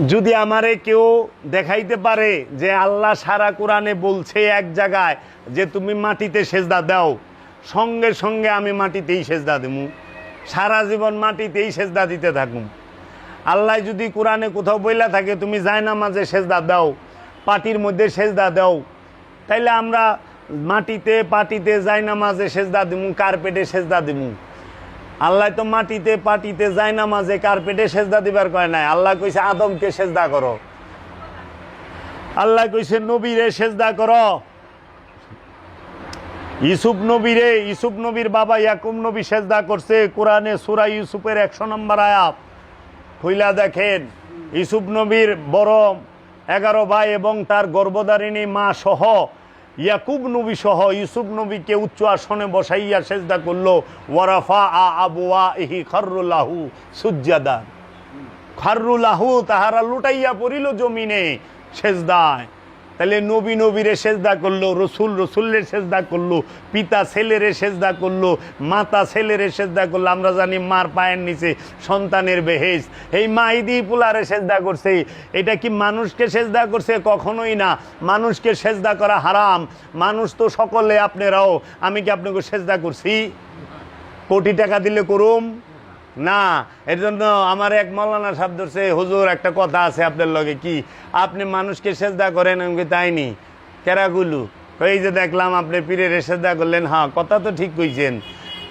যদি আমারে কেউ দেখাইতে পারে যে আল্লাহ সারা কোরআনে বলছে এক জায়গায় যে তুমি মাটিতে সেজদা দাও, সঙ্গে সঙ্গে আমি মাটিতেই সেজদা দেবো সারা জীবন মাটিতেই সেজদা দিতে থাকুম। আল্লাহ যদি কোরআনে কোথাও বইলা থাকে, তুমি মাঝে সেজদা দাও পাটির মধ্যে সেজদা দাও, তাইলে আমরা মাটিতে পাটিতে মাঝে সেজদা দিমু, কার্পেটে সেজদা দিমু। আল্লাহ তো মাটিতে পাটিতে যায় না মাঝে কার্পেটে সেজদা দিবার কয় নাই। আল্লাহ কইছে, আদমকে সেজদা করো। আল্লাহ কইছে, নবীরে সেজদা করো। ইসুফ নবীরে ইসুফ নবীর বাবা ইয়াকুব নবী সেজদা করছে। কোরআনে সুরা ইউসুফের একশো নম্বর আয়াত। খুইলা দেখেন ইসুফ নবীর বড় এগারো ভাই এবং তার গর্ভধারিণী মা সহ ইয়াকুব নবী সহ ইউসুফ নবীকে উচ্চ আসনে বসাইয়া সেজদা করল ওয়ারাফা আ আবুয়া ইহি খরুল্লাহু সুজ্জাদান। খারুল্লাহু তাহারা লুটাইয়া পড়িল জমিনে সেজদায়। তাহলে নবী নবীরে সেজদা করল, রসুল রসুলের সেজদা করল, পিতা ছেলেরে সেজদা করল, মাতা ছেলেরে সেজদা করল, আমরা জানি মার পায়ের নিচে সন্তানের বেহেজ এই মাইদি পুলারে সেজদা করছে। এটা কি মানুষকে সেজদা করছে? কখনোই না। মানুষকে সেজদা করা হারাম। মানুষ তো সকলে আপনারাও, আমি কি আপনাকে সেজদা করছি? কোটি টাকা দিলে করুম? না এর জন্য আমার এক মৌলানা সাহেব ধরছে, হুজুর, একটা কথা আছে আপনার লগে কি? আপনি মানুষকে সেজদা করেন, আমি তাই নি? কেরাগুলু এই যে দেখলাম আপনি পীরের সেজদা করলেন হ্যাঁ কথা তো ঠিক কইছেন।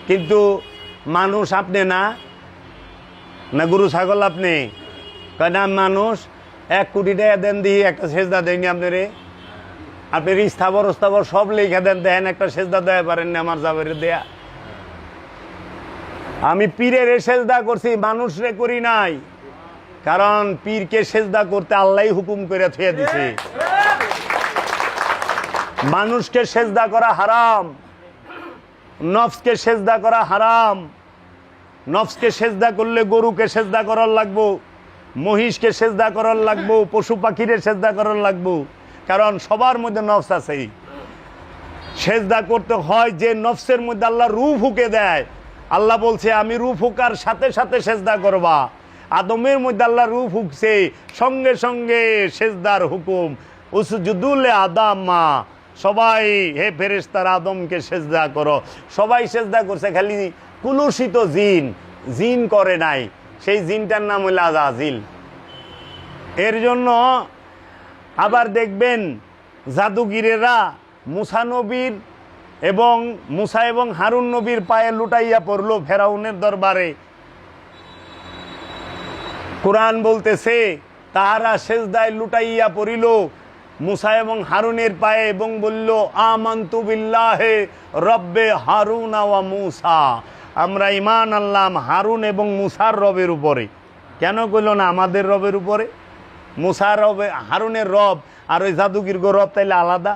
কিন্তু মানুষ আপনি না? না গুরু, ছাগল আপনি? কয়, না, মানুষ, এক কোটি টাকা দেন দিয়ে একটা সেজদা দেয়নি আপনারে। আপনি স্থাবর স্থাবর সব লেখা দেন দেন, একটা সেজদা দেওয়া পারেন না আমার জাবের দেয়া। আমি পীরের সেজদা করছি মানুষ রে করি নাই। কারণ পীরকে সেজদা করতে আল্লাহ হুকুম করে থুয়ে দিছে। মানুষকে সেজদা করা হারাম, নফসকে সেজদা করা হারাম। নফসকে সেজদা করলে গরুকে সেজদা করার লাগবো, মহিষকে সেজদা করার লাগবো, পশু পাখিরে সেজদা করার লাগবো। কারণ সবার মধ্যে নফস আছে সেজদা করতে হয় যে নফসের মধ্যে আল্লাহ রু ফুকে দেয়। আল্লাহ বলছে, আমি রু ফুকার সাথে সাথে সেজদা করবা। আদমের মধ্যে আল্লাহ রু ফুকছে সঙ্গে সঙ্গে সেজদার হুকুম। উসজুদুল আদামা, সবাই, হে ফেরেস্তার আদমকে সেজদা করো। সবাই সেজদা করছে, খালি কুলুষিত জিন জিন করে নাই। সেই জিনটার নাম হইল আজাজিল। এর জন্য আবার দেখবেন, জাদুগিরেরা মুসা নবীর এবং মুসা এবং হারুন নবীর পায়ে লুটাইয়া পড়ল ফেরাউনের দরবারে। কোরআন বলতেছে, তাহারা সেজদায় লুটাইয়া পড়িল মুসা এবং হারুনের পায়ে এবং বলল, আমান্তু বিল্লাহে রব্বে হারুন ওয়া মুসা। আমরা ইমান আনলাম হারুন এবং মুসার রবের উপরে। কেন কইল না আমাদের রবের উপরে? মুসার রবে, হারুনের রব আর ওই জাদুগির গো রব তাইলে আলাদা?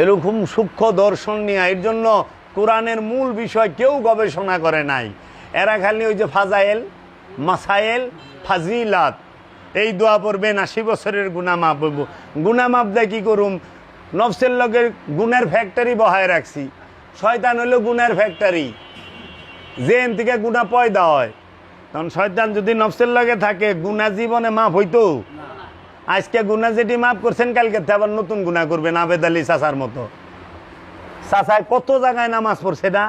এরকম সূক্ষ্ম দর্শন নিয়ে। এর জন্য কোরআনের মূল বিষয় কেউ গবেষণা করে নাই। এরা খালি ওই যে ফাজাইল, মাসাইল, ফাজিলাত। এই দোয়া পড়বেন, আশি বছরের গুণা মাপ হইব। গুণা মাপ দেয় কী করুম? নফসের লগে গুণের ফ্যাক্টরি বহায় রাখছি। শয়তান হইল গুণের ফ্যাক্টরি জেন থেকে গুণা পয়দা হয়। তখন শয়তান যদি নফসের লগে থাকে গুণা জীবনে মাপ হইতো? আজকে গুণা যেটি মাফ করছেন, কালকে আবার নতুন গুণা করবেন, আবেদ আলী চাচার মতো। চাচায় কত জায়গায় নামাজ পড়ছে না?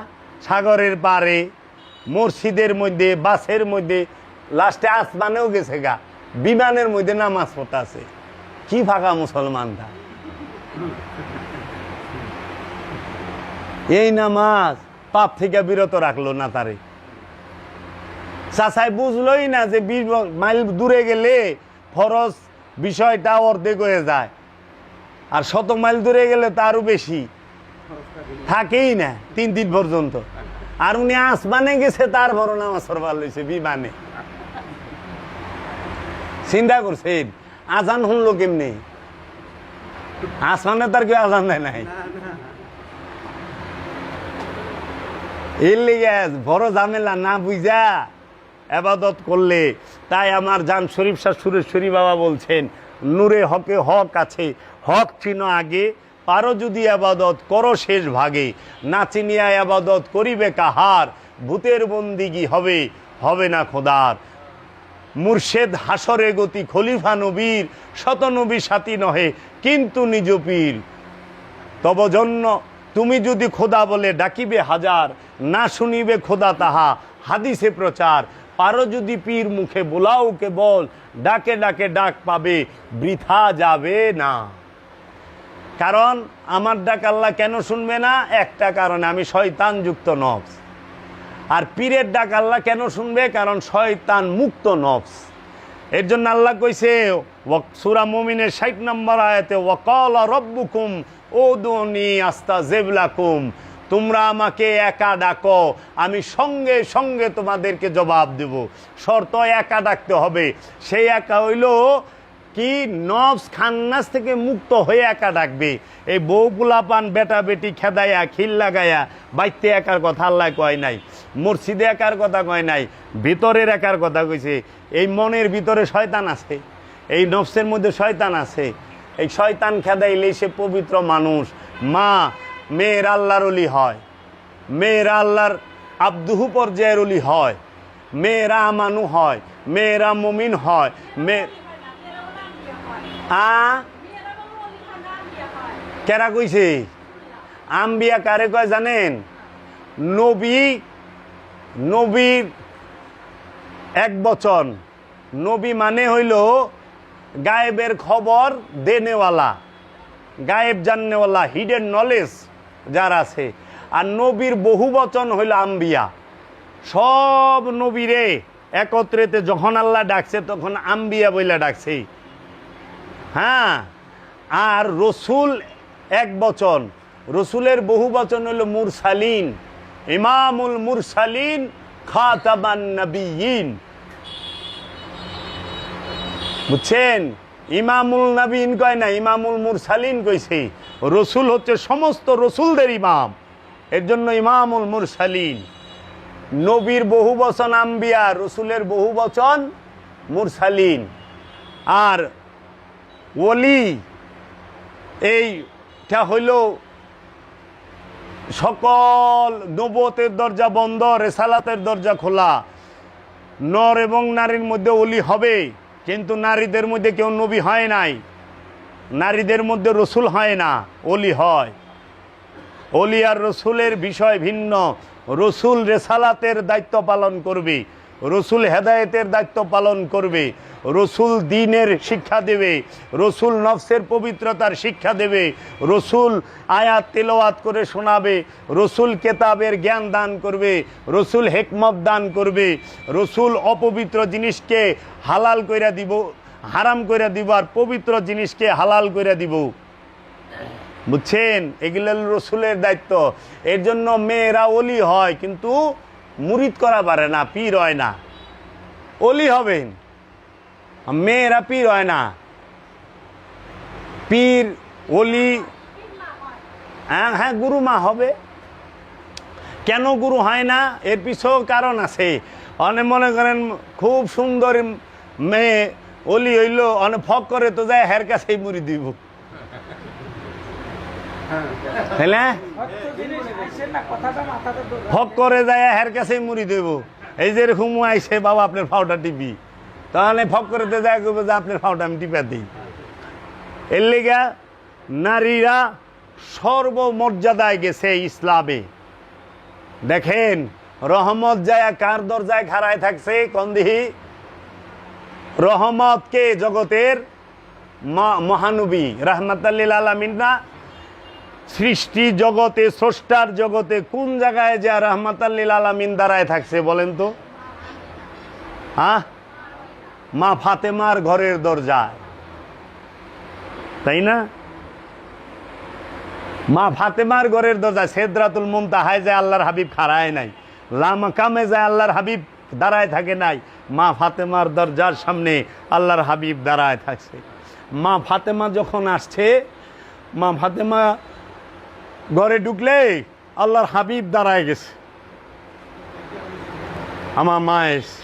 সাগরের পারে মসজিদের মধ্যে, বাসের মধ্যে, লাস্টে আসমানেও গেছে গা, বিমানের মধ্যে নামাজ পড়তে আছে। কি ফাঁকা মুসলমানটা এই নামাজ পাপ থেকে বিরত রাখল না তারে। চাচাই বুঝলোই না যে বিশ মাইল দূরে গেলে ফরজ বিষয়টা অর্ধেক হয়ে যায়। আর শত মাইল দূরে গেলে তারও বেশি। থাকেই না, তিন দিন পর্যন্ত। আর উনি আসমানে গেছে তার বড় নামাজ পড়বার লইছে বিমানে। চিন্তা করছেন, আজান শুনলো কেমনি? আসমানে তার কেউ আজান দেয় নাই। এর লেগে বড় ঝামেলা, না বুঝা। আবাদত করলে, তাই আমার জান শরীফ শাহ সুরেশ্বরী বাবা বলছেন, নূরে হকে হক আছে, হক চিন আগে, পারো যদি আবাদত করো শেষ ভাগে, না চিনিয়া আবাদত করিবে কাহার, ভূতের বন্দিগি হবে হবে না খোদার। মুর্শেদ হাসরে গতি, খলিফা নবীর, শত নবী সাথী নহে, কিন্তু নিজ পীর। তব জন্য তুমি যদি খোদা বলে ডাকিবে হাজার, না শুনিবে খোদা তাহা, হাদিসে প্রচার। পারো যদি পীর মুখে বোলাও কেবল ডাকে ডাকে ডাক পাবে, বৃথা যাবে না। কারণ আমার ডাক আল্লাহ কেন শুনবে না? একটা কারণে, আমি শয়তান যুক্ত নফস। আর পীরের ডাক আল্লাহ কেন শুনবে? কারণ শয়তান মুক্ত নফস। এর জন্য আল্লাহ কইছে সূরা মুমিনের ষাট নম্বর আয়াতে ওয়াকাল রব্বুকুম ও দনি আস্তা জেবলাকুম তোমরা আমাকে একা ডাকো, আমি সঙ্গে সঙ্গে তোমাদেরকে জবাব দেব। শর্ত একা ডাকতে হবে। সেই একা হইল কি নফস খান্নাস থেকে মুক্ত হয়ে একা ডাকবে। এই বউ পোলাপান বেটা বেটি খেদাইয়া খিল লাগাইয়া বাইতে একার কথা আল্লাহ কয় নাই, মসজিদে একার কথা কয় নাই, ভিতরের একার কথা কইছে। এই মনের ভিতরে শয়তান আছে, এই নফসের মধ্যে শয়তান আছে। এই শয়তান খেদাইলে সে পবিত্র মানুষ। মা মেয়ের আল্লাহর অলি হয়। মেয়েরা আল্লাহর আব্দুহু পর্যায়ের অলি হয়। মেয়েরা আমানু হয়, মেয়েরা মমিন হয় মেয়ে আ? কেরা কইছে? আম্বিয়া কারে কয় জানেন? নবী, নবীর এক বচন। নবী মানে হইল গায়েবের খবর দেনেওয়ালা, গায়েব জাননেওয়ালা হিডেন নলেজ যার আছে। আর নবীর বহু বচন হইল আম্বিয়া। সব নবীরে একত্রেতে যখন আল্লাহ ডাকছে, তখন আম্বিয়া বইলা ডাকছে। হ্যাঁ? আর রসুল এক বচন। রসুলের বহু বচন হলো মুরসালিন। ইমামুল মুরসালিন খাতাবান নবীন বুঝছেন? ইমামুল নবীন কয় না, ইমামুল মুরসালিন কইছে, রসুল হচ্ছে সমস্ত রসুলদের ইমাম। এর জন্য ইমামুল মুরসালিন। নবীর বহু বচন আম্বিয়া, রসুলের বহু বচন মুরসালিন। আর ওলি, এইটা হইল সকল নবতের দরজা বন্ধ, রেসালাতের দরজা খোলা। নর এবং নারীর মধ্যে অলি হবে। কিন্তু নারীদের মধ্যে কেউ নবী হয় নাই। নারীদের মধ্যে রসুল হয় না অলি হয়। অলি আর রসুলের বিষয় ভিন্ন। রসুল রেসালাতের দায়িত্ব পালন করবে। রসুল হেদায়েতের দায়িত্ব পালন করবে, রসুল দিনের শিক্ষা দেবে, রসুল নফসের পবিত্রতার শিক্ষা দেবে, রসুল আয়াত তেলাওয়াত করে শোনাবে, রসুল কেতাবের জ্ঞান দান করবে, রসুল হেকমত দান করবে, রসুল অপবিত্র জিনিসকে হালাল কইরা দিব, হারাম কইরা দিব আর পবিত্র জিনিসকে হালাল কইরা দিব। বুঝছেন? এগুলো রসুলের দায়িত্ব। এর জন্য মেয়েরা অলি হয়, কিন্তু মুরিদ করা পারে না, পীর হয় না। অলি হবেন। মেয়েরা পীর হয় না। পীর, অলি হ্যাঁ হ্যাঁ গুরুমা হবে। কেন গুরু হয় না? এর পিছেও কারণ আছে। অনেক মনে করেন, খুব সুন্দর মেয়ে, অলি হইল অনেক ফক করে তো যায়, হের কাছেই মুড়ি দিব। তাইলে হক করে যায়, হের কাছেই মুড়ি দেব এই যে এরকম আইসে বাবা আপনার ফাউটা টিপি। তাহলে ফক করে তো যায় করব যে আপনার ফাউটা আমি টিপা দিই। এর লেগা নারীরা সর্বমর্যাদায় গেছে ইসলামে। দেখেন, রহমত যায়, কার দরজায় খাড়ায় থাকছে কন্দিহি রহমতকে জগতের মহানবী রাহমাতাল্লিল আলমিন সৃষ্টি জগতে, স্রষ্টার জগতে, কোন জায়গায় যে রহমাতাল্লিল আলমিন দাঁড়ায় থাকছে বলেন তো? হ্যাঁ মা ফাতেমার ঘরের দরজায়। তাই না? মা ফাতেমার ঘরের দরজায় সেদরাতুল মুমতাহায় যায় আল্লাহর হাবিব খাড়ায় নাই। লামাকামে যায় আল্লাহর হাবিব দাঁড়ায় থাকে নাই। মা ফাতেমার দরজার সামনে আল্লাহর হাবিব দাঁড়ায় থাকছে। মা ফাতেমা যখন আসছে, মা ফাতেমা ঘরে ঢুকলে আল্লাহর হাবিব দাঁড়ায় গেছে। আমার মা এসছে।